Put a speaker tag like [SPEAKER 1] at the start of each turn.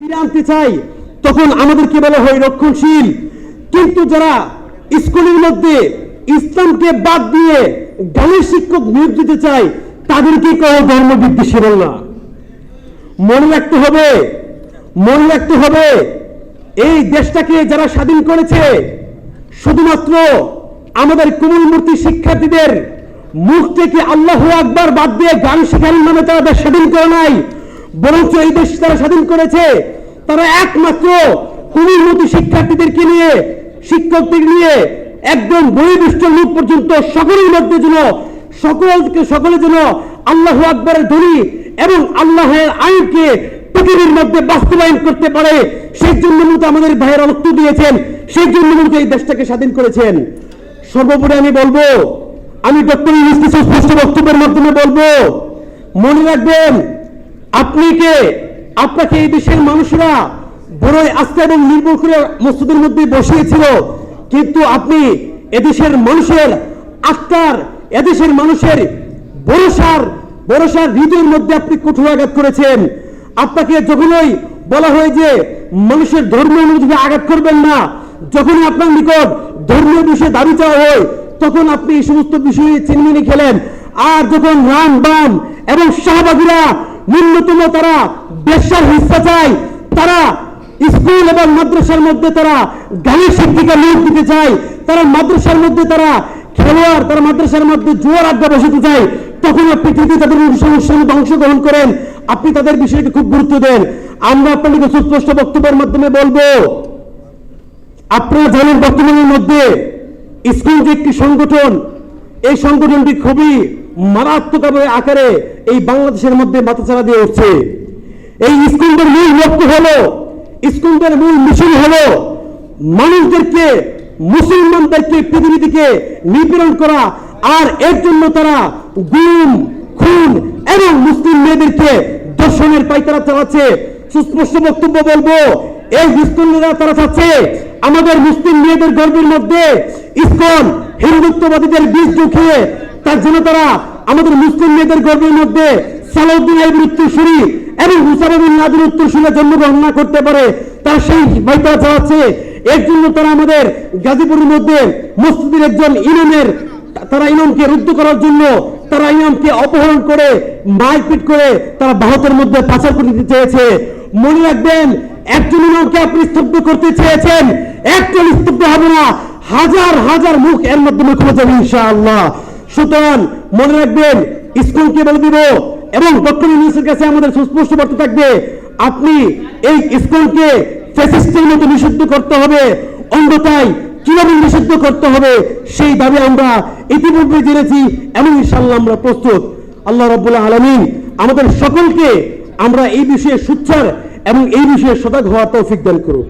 [SPEAKER 1] ফিরে আনতে চাই, তখন আমাদেরকে বলা হয় রক্ষণশীল। কিন্তু যারা স্কুলের মধ্যে ইসলামকে বাদ দিয়ে গানের শিক্ষক নিয়োগ দিতে চায়, তাদেরকে কেউ ধর্ম বিদ্বেষী বল না। মনে রাখতে হবে, মনে রাখতে হবে, এই দেশটাকে যারা স্বাধীন করেছে, শুধুমাত্র আমাদের কুমুল মূর্তি শিক্ষার্থীদের মুখ থেকে আল্লাহ আকবার বাদ দিয়ে গান শেখানোর নামে তারা স্বাধীন করে নাই। বরঞ্চ এই দেশ তারা স্বাধীন করেছে, তারা একমাত্র কুমুল মূর্তি শিক্ষার্থীদেরকে নিয়ে, শিক্ষকদের নিয়ে একদম বহির্বিষ্ট লোক পর্যন্ত সকলের মধ্যে যেন সকলকে সকলে যেন আল্লাহ আকবরের ধ্বনি এবং আল্লাহের আইনকে পৃথিবীর মধ্যে বাস্তবায়ন করতে পারে, সেই জন্য মূলত আমাদের ভাইয়েরা রক্ত দিয়েছেন, সেই জন্য মূলত এই দেশটাকে স্বাধীন করেছেন। সর্বোপরি আমি বলব, আমি ডক্টর ইউনিস স্পষ্ট বক্তব্যের মাধ্যমে বলব, মনে রাখবেন আপনি কে? আপনাকে এই দেশের মানুষরা বড়ই আস্থা এবং নির্ভর করে মসজিদের মধ্যে বসিয়েছিল। কিন্তু আপনি এদেশের মানুষের আত্মার, এদেশের মানুষের ভরসার ভরসার হৃদয়ের মধ্যে আপনি কঠোর আঘাত করেছেন। আপনাকে যখনই বলা হয় যে মানুষের ধর্ম অনুযায়ী আঘাত করবেন না, যখনই আপনার নিকট ধর্মীয় বিষয়ে দাবি চাওয়া হয়, তখন আপনি এই সমস্ত বিষয়ে চিনমিনি খেলেন। আর যখন রাম, বাম এবং শাহবাগীরা ন্যূনতম তারা বেশার হিস্সা চায়। তারা স্কুল এবং মাদ্রাসার মধ্যে তারা গানের শিক্ষিকা নিয়োগ দিতে চায়। তারা মাদ্রাসার মধ্যে তারা খেলোয়াড়, তারা মাদ্রাসার মধ্যে জোয়ার আড্ডা বসাতে চায়। তখন আপনি ঠিকই তাদের মধ্যে অংশগ্রহণ করেন। আপনি তাদের বিষয়কে খুব গুরুত্ব দেন। আমরা আপনাদেরকে সুস্পষ্ট বক্তব্যের মাধ্যমে বলব, আপনারা জানেন বর্তমানের মধ্যে স্কুল যে একটি সংগঠন, এই সংগঠনটি খুবই মারাত্মক আকারে এই বাংলাদেশের মধ্যে মাথাচাড়া দিয়ে উঠছে। এই স্কুলদের মূল লক্ষ্য হলো, স্কুলদের মূল মিশন হলো মানুষদেরকে, মুসলমানদেরকে পৃথিবী থেকে নিপীড়ন করা, আর এর জন্য তারা গুম, খুন এবং মুসলিম মেয়েদেরকে দর্শনের পাইতারা চালাচ্ছে। সুস্পষ্ট বক্তব্য বলব, এই স্কুলেরা তারা চাচ্ছে আমাদের মুসলিম মেয়েদের গর্বের মধ্যে ইসকন হিন্দুত্ববাদীদের বীজ ঢুকিয়ে তার জন্য তারা আমাদের মুসলিম মেয়েদের গর্বের মধ্যে সালাউদ্দিন আইবের উত্তরসূরি এবং হুসারুদ্দিন নাদির উত্তরসূরিরা জন্মগ্রহণ না করতে পারে, তারা সেই বাইতারা চালাচ্ছে এর জন্য তারা আমাদের গাজীপুরের মধ্যে মসজিদের একজন ইমামের, তারা ইমামকে রুদ্ধ করার জন্য তারা ইমামকে অপহরণ করে, মারপিট করে তারা ভারতের মধ্যে পাচার করে দিতে চেয়েছে। মনে রাখবেন, একজন ইমামকে আপনি স্তব্ধ করতে চেয়েছেন, একজন স্তব্ধ হবে না, হাজার হাজার মুখ এর মাধ্যমে যাবে ইনশাআল্লাহ। সুতরাং মনে রাখবেন, স্কুলকে বলে দিব এবং ডক্টর ইউনিসের কাছে আমাদের সুস্পষ্ট বার্তা থাকবে, আপনি এই স্কুলকে ফ্যাসিস্টের মতো নিষিদ্ধ করতে হবে, অন্যথায় কীভাবে নিষিদ্ধ করতে হবে, সেই দাবি আমরা ইতিপূর্বে জেনেছি এবং ইনশাল্লাহ আমরা প্রস্তুত। আল্লাহ রব্বুল্লাহ আলমিন আমাদের সকলকে আমরা এই বিষয়ে সুচ্চার এবং এই বিষয়ে সজাগ হওয়ার তৌফিক দান করুক।